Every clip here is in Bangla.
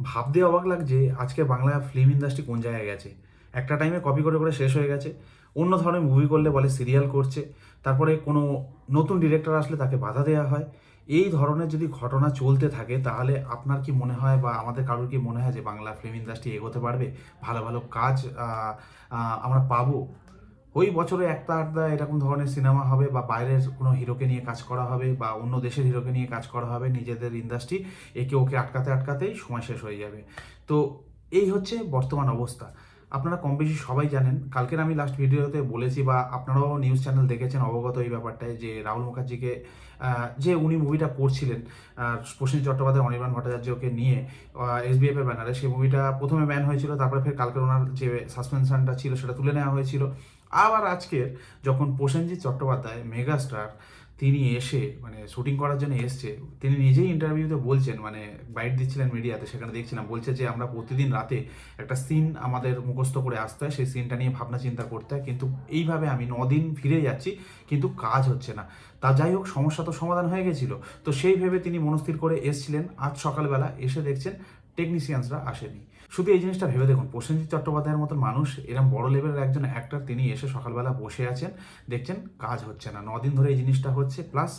ভাবতে অবাক লাগছে আজকে বাংলা ফিল্ম ইন্ডাস্ট্রি কোন জায়গায় গেছে। একটা টাইমে কপি করে করে শেষ হয়ে গেছে। অন্য ধরনের মুভি করলে বলে সিরিয়াল করছে। তারপরে কোনো নতুন ডিরেক্টর আসলে তাকে বাধা দেওয়া হয়। এই ধরনের যদি ঘটনা চলতে থাকে, তাহলে আপনার কি মনে হয় বা আমাদের কারোর কি মনে হয় যে বাংলা ফিল্ম ইন্ডাস্ট্রি এগোতে পারবে? ভালো ভালো কাজ আমরা পাবো? ওই বছরে একটা আধটা এরকম ধরনের সিনেমা হবে বা বাইরের কোনো হিরোকে নিয়ে কাজ করা হবে বা অন্য দেশের হিরোকে নিয়ে কাজ করা হবে, নিজেদের ইন্ডাস্ট্রি একে ওকে আটকাতে আটকাতেই সময় শেষ হয়ে যাবে। তো এই হচ্ছে বর্তমান অবস্থা। আপনারা কম বেশি সবাই জানেন, কালকের আমি লাস্ট ভিডিওতে বলেছি বা আপনারাও নিউজ চ্যানেল দেখেছেন অবগত এই ব্যাপারটায় যে রাহুল মুখার্জিকে যে উনি মুভিটা করছিলেন প্রসেন চট্টোপাধ্যায়, অনির্বাণ ভট্টাচার্যকে নিয়ে এসবিএফ এর ব্যানারে, সেই মুভিটা প্রথমে ব্যান হয়েছিল, তারপরে ফের কালকের ওনার যে সাসপেনশনটা ছিল, সেটা তুলে নেওয়া হয়েছিল। আবার আজকের যখন প্রসেনজিৎ চট্টোপাধ্যায় মেগাস্টার, তিনি এসে মানে শুটিং করার জন্য এসছে, তিনি নিজেই ইন্টারভিউতে বলছেন মানে বাইট দিচ্ছিলেন মিডিয়াতে, সেখানে দেখছিলাম, বলছে যে আমরা প্রতিদিন রাতে একটা সিন আমাদের মুখস্থ করে আসতে হয়, সেই সিনটা নিয়ে ভাবনা চিন্তা করতে হয়, কিন্তু এইভাবে আমি দিন ফিরে যাচ্ছি, কিন্তু কাজ হচ্ছে না। তা যাই হোক, সমস্যা তো সমাধান হয়ে গেছিল। তো সেই ভেবে তিনি মনস্থির করে এসছিলেন। আজ সকালবেলা এসে দেখছেন টেকনিশিয়ানসরা আসেনি। শুধু এই জিনিসটা ভেবে দেখুন, প্রসেনজিৎ চট্টোপাধ্যায়ের মতন মানুষ এরকম বড় লেভেলের একজন অ্যাক্টর তিনি এসে সকালবেলা বসে আছেন, দেখছেন কাজ হচ্ছে না। নদিন ধরে এই জিনিসটা হচ্ছে প্লাস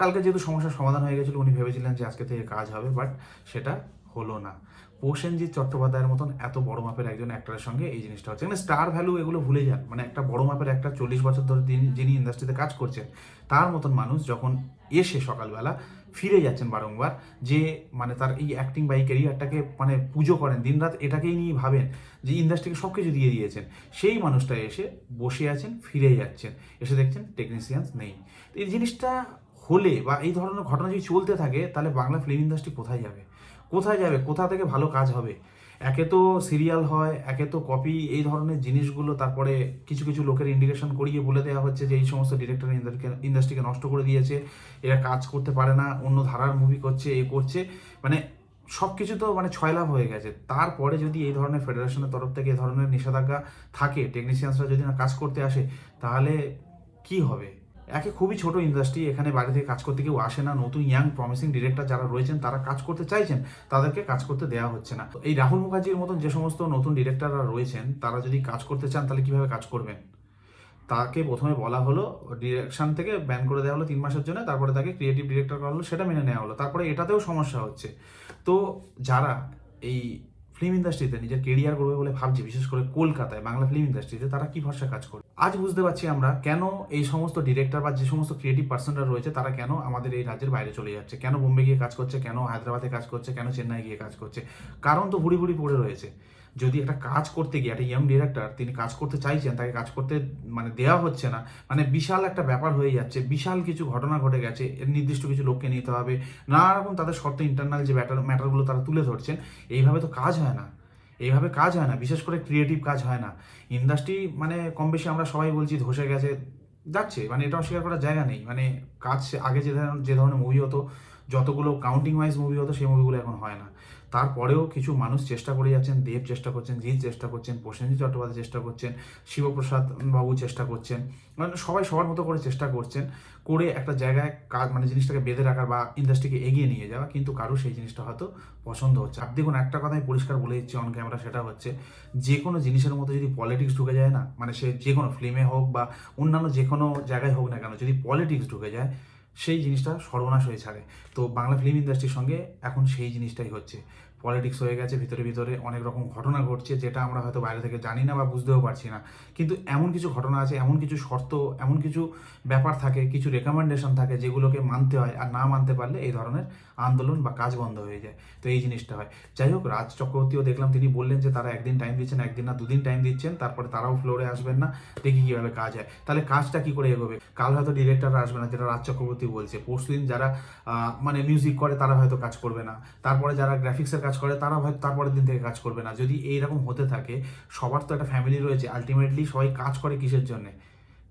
কালকে যেহেতু সমস্যার সমাধান হয়ে গেছিল, উনি ভেবেছিলেন যে আজকে থেকে কাজ হবে বাট সেটা হলো না। প্রসেনজিৎ চট্টোপাধ্যায়ের মতন এত বড় মাপের একজন অ্যাক্টরের সঙ্গে এই জিনিসটা হচ্ছে। মানে স্টার ভ্যালু এগুলো ভুলে যান। মানে একটা বড় মাপের একটা চল্লিশ বছর ধরে যিনি ইন্ডাস্ট্রিতে কাজ করছেন, তার মতন মানুষ যখন এসে সকালবেলা ফিরে যাচ্ছেন বারংবার যে মানে তার এই অ্যাক্টিং বা এই ক্যারিয়ারটাকে মানে পুজো করেন, দিনরাত এটাকেই নিয়ে ভাবেন যে ইন্ডাস্ট্রিকে সব কিছু দিয়ে দিয়েছেন। সেই মানুষটা এসে বসে আছেন, ফিরে যাচ্ছেন। এসে দেখছেন টেকনিশিয়ানস নেই। এই জিনিসটা হলে বা এই ধরনের ঘটনা যদি চলতে থাকে, তাহলে বাংলা ফিল্ম ইন্ডাস্ট্রি কোথায় যাবে? কোথায় যাবে? কোথা থেকে ভালো কাজ হবে? একে তো সিরিয়াল হয়, একে তো কপি এই ধরনের জিনিসগুলো তারপরে কিছু কিছু লোকের ইন্ডিকেশন করিয়ে বলে দেওয়া হচ্ছে যে এই সমস্ত ডিরেক্টর ইন্ডাস্ট্রিকে নষ্ট করে দিয়েছে, এরা কাজ করতে পারে না, অন্য ধারার মুভি করছে, এ করছে মানে সব কিছু তো মানে ছয় লাভ হয়ে গেছে। তারপরে যদি এই ধরনের ফেডারেশনের তরফ থেকে এই ধরনের নিষেধাজ্ঞা থাকে টেকনিশিয়ানসরা যদি না কাজ করতে আসে, তাহলে কি হবে? একে খুবই ছোট ইন্ডাস্ট্রি এখানে বাইরে থেকে কাজ করতে কেউ আসে না, নতুন ইয়াং প্রমিসিং ডিরেক্টর যারা রয়েছেন, তারা কাজ করতে চাইছেন, তাদেরকে কাজ করতে দেওয়া হচ্ছে না। এই রাহুল মুখার্জির মতন যে সমস্ত নতুন ডিরেক্টররা রয়েছেন, তারা যদি কাজ করতে চান, তাহলে কীভাবে কাজ করবেন? তাকে প্রথমে বলা হলো ডিরেকশন থেকে ব্যান করে দেওয়া হলো তিন মাসের জন্য, তারপরে তাকে ক্রিয়েটিভ ডিরেক্টর করা হলো, সেটা মেনে নেওয়া হলো। তারপরে এটাতেও সমস্যা হচ্ছে। তো যারা এই ফিল্ম ইন্ডাস্ট্রিতে নিজের কেরিয়ার করবে বলে ভাবছে, বিশেষ করে কলকাতায়, বাংলা ফিল্ম ইন্ডাস্ট্রিতে তারা কি ভরসা কাজ করবে? আজ বুঝতে পারছি আমরা কেন এই সমস্ত ডিরেক্টর বা যে সমস্ত ক্রিয়েটিভ পার্সনরা রয়েছে, তারা কেন আমাদের এই রাজ্যের বাইরে চলে যাচ্ছে? কেন বোম্বে গিয়ে কাজ করছে? কেন হায়দ্রাবাদে কাজ করছে? কেন চেন্নাই গিয়ে কাজ করছে? কারণ তো ভুড়ি ভুড়ি পড়ে রয়েছে। যদি একটা কাজ করতে গিয়ে, একটা ইয়াং ডিরেক্টর তিনি কাজ করতে চাইছেন, তাকে কাজ করতে মানে দেওয়া হচ্ছে না মানে বিশাল একটা ব্যাপার হয়ে যাচ্ছে, বিশাল কিছু ঘটনা ঘটে গেছে, এর নির্দিষ্ট কিছু লোককে নিতে হবে নানা রকম তাদের শর্ত ইন্টারনাল যে ব্যাটার ম্যাটারগুলো তারা তুলে ধরছেন, এইভাবে তো কাজ হয় না। এইভাবে কাজ হয় না, বিশেষ করে ক্রিয়েটিভ কাজ হয় না। ইন্ডাস্ট্রি মানে কম বেশি আমরা সবাই বলছি ধসে গেছে, যাচ্ছে। মানে এটা অস্বীকার করার জায়গা নেই। মানে কাজ আগে যে ধরনের যে ধরনের মুভি হতো যতগুলো কাউন্টিং ওয়াইজ মুভি হতো, সেই মুভিগুলো এখন হয় না। তারপরেও কিছু মানুষ চেষ্টা করে যাচ্ছেন, দেব চেষ্টা করছেন, জিৎ চেষ্টা করছেন, প্রসেনজিৎ চট্টোপাধ্যায় চেষ্টা করছেন, শিবপ্রসাদ বাবু চেষ্টা করছেন মানে সবাই সবার মতো করে চেষ্টা করছেন করে একটা জায়গায় কাজ মানে জিনিসটাকে বেঁধে রাখার বা ইন্ডাস্ট্রিকে এগিয়ে নিয়ে যাওয়া, কিন্তু কারও সেই জিনিসটা হয়তো পছন্দ হচ্ছে আর দেখুন, একটা কথাই পরিষ্কার বলে দিচ্ছি অন ক্যামেরা সেটা হচ্ছে যে কোনো জিনিসের মধ্যে যদি পলিটিক্স ঢুকে যায় না মানে সে যে কোনো ফিল্মে হোক বা অন্যান্য যে কোনো জায়গায় হোক না কেন, যদি পলিটিক্স ঢুকে যায় সেই জিনিসটা সর্বনাশ হয়ে ছাড়ে। তো বাংলা ফিল্ম ইন্ডাস্ট্রির সঙ্গে এখন সেই জিনিসটাই হচ্ছে। পলিটিক্স হয়ে গেছে, ভিতরে ভিতরে অনেক রকম ঘটনা ঘটছে যেটা আমরা হয়তো বাইরে থেকে জানি না বা বুঝতেও পারছি না। কিন্তু এমন কিছু ঘটনা আছে, এমন কিছু শর্ত, এমন কিছু ব্যাপার থাকে, কিছু রেকমেন্ডেশন থাকে যেগুলোকে মানতে হয় আর না মানতে পারলে এই ধরনের আন্দোলন বা কাজ বন্ধ হয়ে যায়। তো এই জিনিসটা হয়। যাই হোক, রাজ চক্রবর্তীও দেখলাম তিনি বললেন যে তারা একদিন টাইম দিচ্ছেন, একদিন না দুদিন টাইম দিচ্ছেন, তারপরে তারাও ফ্লোরে আসবেন না, দেখি কীভাবে কাজ হয়। তাহলে কাজটা কী করে এগোবে? কাল হয়তো ডিরেক্টররা আসবে না, যেটা রাজ চক্রবর্তী বলছে। পরশুদিন যারা মানে মিউজিক করে তারা হয়তো কাজ করবে না। তারপরে যারা গ্রাফিক্সের কাজ করে, তারা হয়তো তারপরের দিন থেকে কাজ করবে না। যদি এইরকম হতে থাকে, সবার তো একটা ফ্যামিলি রয়েছে। আলটিমেটলি সবাই কাজ করে কিসের জন্যে?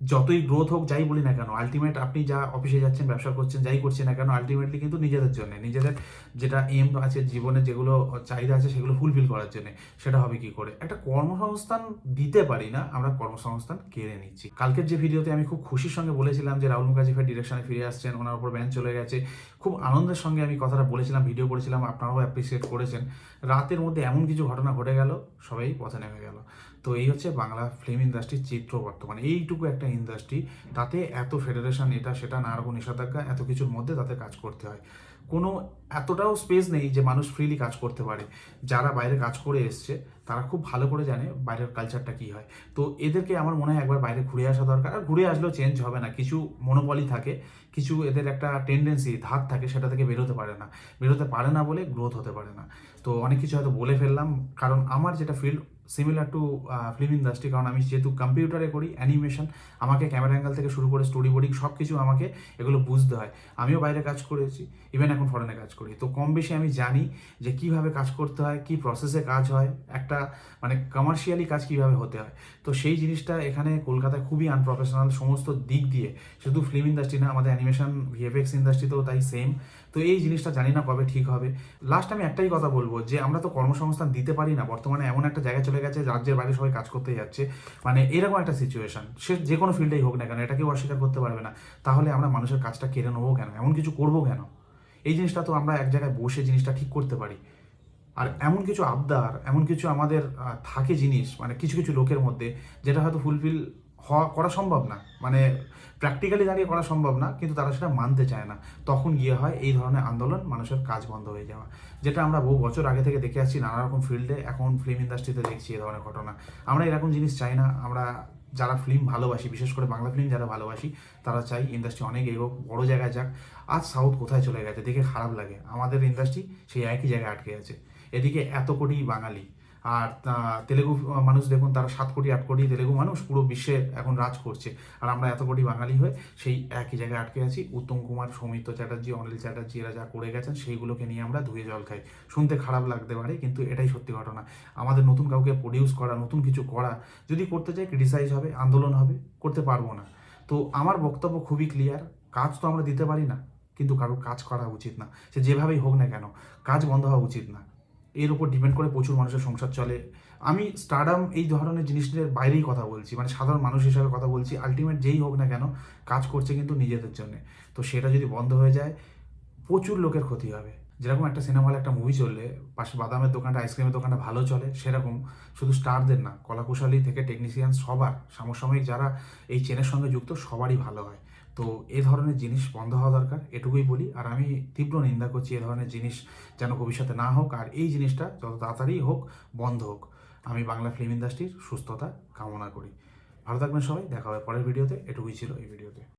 যতই গ্রোথ হোক, যাই বলি না কেন আলটিমেট আপনি যা অফিসে যাচ্ছেন, ব্যবসা করছেন, যাই করছেন না কেন আলটিমেটলি কিন্তু নিজেদের জন্য, নিজেদের যেটা এম আছে জীবনে যেগুলো চাহিদা আছে, সেগুলো ফুলফিল করার জন্য, সেটা হবে কি করে? একটা কর্মসংস্থান দিতে পারি না, আমরা কর্মসংস্থান কেড়ে নিচ্ছি। কালকের যে ভিডিওতে আমি খুব খুশির সঙ্গে বলেছিলাম যে রাহুল মুখার্জি ফের ডিরেকশনে ফিরে আসছেন, ওনার উপর ব্যান চলে গেছে। খুব আনন্দের সঙ্গে আমি কথাটা বলেছিলাম ভিডিও করেছিলাম, আপনারাও অ্যাপ্রিসিয়েট করেছেন। রাতের মধ্যে এমন কিছু ঘটনা ঘটে গেল, সবাই পথে নেমে গেল। তো এই হচ্ছে বাংলা ফিল্ম ইন্ডাস্ট্রির চিত্র বর্তমানে। এইটুকু একটা ইন্ডাস্ট্রি তাতে এত ফেডারেশন এটা সেটা নানা রকম নিষেধাজ্ঞা, এত কিছুর মধ্যে তাদের কাজ করতে হয়। কোনো এতটাও স্পেস নেই যে মানুষ ফ্রিলি কাজ করতে পারে। যারা বাইরে কাজ করে এসছে, তারা খুব ভালো করে জানে বাইরের কালচারটা কী হয়। তো এদেরকে আমার মনে হয় একবার বাইরে ঘুরে আসা দরকার। আর ঘুরে আসলেও চেঞ্জ হবে না। কিছু মনোপলি থাকে, কিছু এদের একটা টেন্ডেন্সি ধার থাকে, সেটা থেকে বেরোতে পারে না। বেরোতে পারে না বলে গ্রোথ হতে পারে না। তো অনেক কিছু হয়তো বলে ফেললাম। কারণ আমার যেটা field similar to film industry কারণ আমি যেহেতু কম্পিউটারে করি অ্যানিমেশন আমাকে ক্যামেরা অ্যাঙ্গেল থেকে শুরু করে স্টোরি বোর্ডিং সব কিছু আমাকে এগুলো বুঝতে হয়। আমিও বাইরে কাজ করেছি ইভেন এখন ফরেনে কাজ করি। তো কম বেশি আমি জানি যে কীভাবে কাজ করতে হয়, কি প্রসেসে কাজ হয়, একটা মানে কমার্শিয়ালি কাজ কীভাবে হতে হয়। তো সেই জিনিসটা এখানে কলকাতায় খুবই আনপ্রফেশনাল সমস্ত দিক দিয়ে। শুধু ফিল্ম ইন্ডাস্ট্রি না, আমাদের অ্যানিমেশন ভিএফএক্স ইন্ডাস্ট্রিতেও তাই সেম তো এই জিনিসটা জানি না কবে ঠিক হবে। লাস্ট আমি একটাই কথা বলব যে, আমরা তো কর্মসংস্থান দিতে পারি না। বর্তমানে এমন একটা জায়গায় চলে গেছে, রাজ্যের বাইরে সবাই কাজ করতে যাচ্ছে। মানে এরকম একটা সিচুয়েশন সে যে কোনো ফিল্ডেই হোক না কেন, এটা কেউ অস্বীকার করতে পারবে না। তাহলে আমরা মানুষের কাজটা কেড়ে নেব কেন? এমন কিছু করব কেন? এই জিনিসটা তো আমরা এক জায়গায় বসে জিনিসটা ঠিক করতে পারি। আর এমন কিছু আবদার, এমন কিছু আমাদের থাকে জিনিস মানে কিছু কিছু লোকের মধ্যে, যেটা হয়তো ফুলফিল হওয়া করা সম্ভব না। মানে প্র্যাকটিক্যালি দাঁড়িয়ে করা সম্ভব না, কিন্তু তারা সেটা মানতে চায় না। তখন গিয়ে হয় এই ধরনের আন্দোলন, মানুষের কাজ বন্ধ হয়ে যাওয়া। যেটা আমরা বহু বছর আগে থেকে দেখে আসছি, নানা রকম ফিল্ডে এখন ফিল্ম ইন্ডাস্ট্রিতে দেখছি এই ধরনের ঘটনা। আমরা এরকম জিনিস চাই না। আমরা যারা ফিল্ম ভালোবাসি, বিশেষ করে বাংলা ফিল্ম যারা ভালোবাসি, তারা চাই ইন্ডাস্ট্রি অনেক এগোক, বড় জায়গায় যাক। আজ সাউথ কোথায় চলে গেছে? দেখে খারাপ লাগে। আমাদের ইন্ডাস্ট্রি সেই একই জায়গায় আটকে আছে। এদিকে এত কোটি বাঙালি আর তেলেগু মানুষ দেখুন তারা সাত কোটি, আট কোটি তেলেগু মানুষ পুরো বিশ্বে এখন রাজ করছে। আর আমরা এত কোটি বাঙালি হয়ে সেই একই জায়গায় আটকে আছি। উত্তম কুমার, সৌমিত্র চ্যাটার্জি, অনিল চ্যাটার্জি এরা যা করে গেছেন সেইগুলোকে নিয়ে আমরা ধুয়ে জল খাই। শুনতে খারাপ লাগতে পারে, কিন্তু এটাই সত্যি ঘটনা। আমাদের নতুন কাউকে প্রডিউস করা, নতুন কিছু করা, যদি করতে চাই ক্রিটিসাইজ হবে, আন্দোলন হবে, করতে পারব না। তো আমার বক্তব্য খুবই ক্লিয়ার কাজ তো আমরা দিতে পারি না, কিন্তু কারোর কাজ করা উচিত না। সে যেভাবেই হোক না কেন, কাজ বন্ধ হওয়া উচিত না। এর উপর ডিপেন্ড করে প্রচুর মানুষের সংসার চলে। আমি স্টারডাম এই ধরনের জিনিসের বাইরেই কথা বলছি মানে সাধারণ মানুষ হিসাবে কথা বলছি। আলটিমেট যেই হোক না কেন, কাজ করছে কিন্তু নিজেদের জন্য। তো সেটা যদি বন্ধ হয়ে যায়, প্রচুর লোকের ক্ষতি হবে। যেরকম একটা সিনেমা হলে একটা মুভি চললে, পাশে বাদামের দোকানটা আইসক্রিমের দোকানটা ভালো চলে, সেরকম। শুধু স্টারদের না, কলাকুশলী থেকে টেকনিশিয়ান সবার, সমসাময়িক যারা এই চেনের সঙ্গে যুক্ত, সবারই ভালো হয়। তো এ ধরনের জিনিস বন্ধ হওয়া দরকার, এটুকুই বলি। আর আমি তীব্র নিন্দা করছি এ ধরনের জিনিস যেন ভবিষ্যতে না হোক, আর এই জিনিসটা যত তাড়াতাড়ি হোক বন্ধ হোক। আমি বাংলা ফিল্ম ইন্ডাস্ট্রির সুস্থতা কামনা করি। ভালো থাকবেন সবাই, দেখা হবে পরের ভিডিওতে। এটুকুই ছিল এই ভিডিওতে।